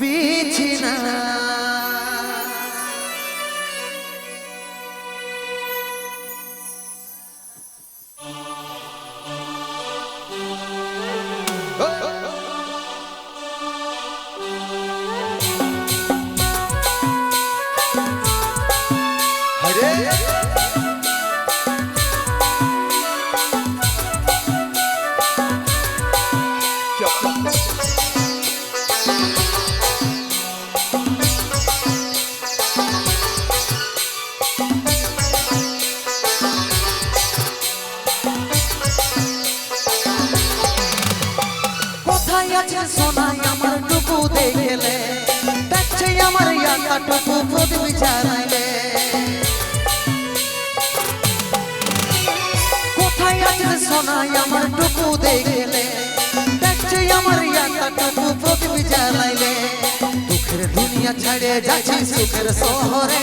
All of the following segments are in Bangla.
বিছিনা। কোথায় আছে সোনাই আমার টুকু দেখলে। দেখছে আমার ইয়াকা টুকু প্রদীপ জানাইলে কোথায় আছে সোনাই আমার টুকু দেখলে? দেখছে আমার ইয়াকা টুকু প্রদীপ জানাইলে দুঃখের দুনিয়া ছাড়ে যাচ্ছি সুখের শহরে।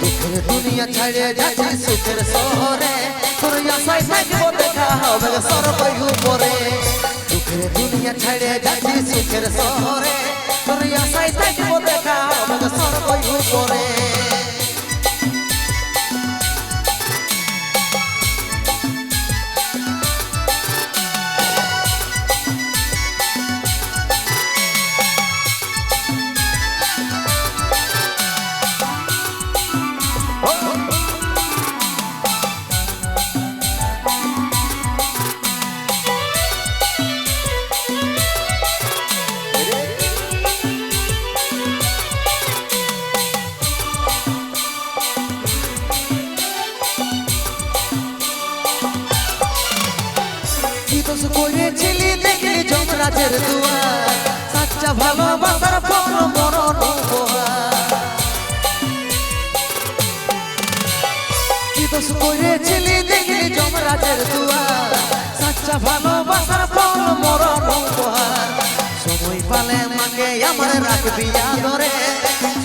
দুঃখের দুনিয়া ছাড়ে যাচ্ছি সুখের শহরে। তোর আশায় থাকব দেখা হবে সর্বই উপরে। দুনিয়া ছেড়ে যাচ্ছি সুখের শহরে তোর আশায় থাকব দেখা হবে সর্বই উপরে কি করেছিলি, দেখলি যমরাজের দুয়ার। সাচ্চা ভালোবাসার ফল মরণ কি দোষ করেছিলি, দেখলি যমরাজের দুয়ার। সাচ্চা ভালোবাসার ফল মরণ উপহার। সময় পালে মাকে আমার রাখবি আদরে।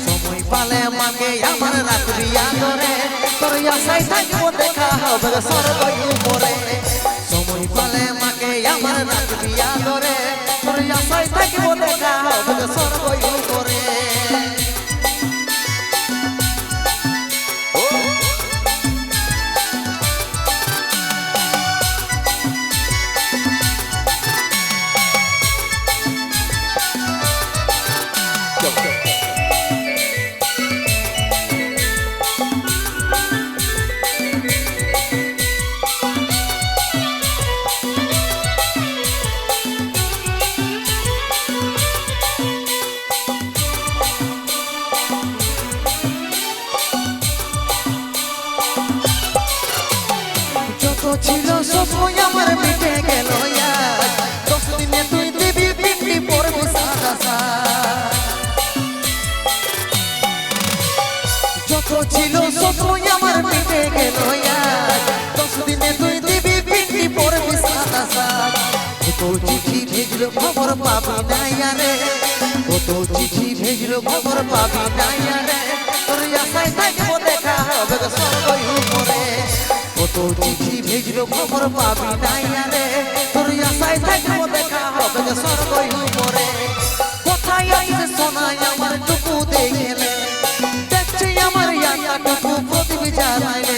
সময় পালে মাকে আমার রাখবি আদরে। তোর আশায় থাকব, দেখা হবে সর্বই উপরে। চিঠি ভেজলো খবর পাবি নাই আরে কত চিঠি ভেজলো খবর পাবি নাই আরে তোর আশায় থাকব দেখা হবে সর্বই উপরে। কত চিঠি ভেজলো খবর পাবি নাই আরে তোর আশায় থাকব দেখা হবে সর্বই উপরে। কোথায় সোনাই আমার টুকু দেখলে দেখছি আমার ইয়াকা টুকু প্রদীপ জ্বালাইলে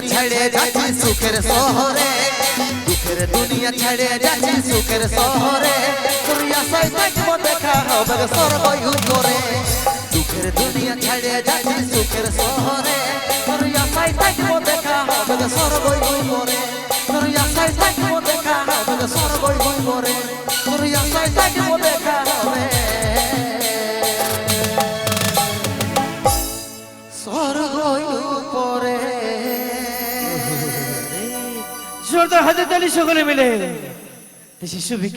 দুনিয়া ছেড়ে যাচ্ছি সুখের শহরে। দুঃখের দুনিয়া ছেড়ে যাচ্ছি সুখের শহরে। তোর আশায় থাকব দেখা হবে সর্বই করে দুঃখের দুনিয়া ছেড়ে যাচ্ছি সুখের শহরে। তোর আশায় থাকব দেখা হবে সর্বই করে জোরদার হাজার আলী সকলে মিলে। শিশু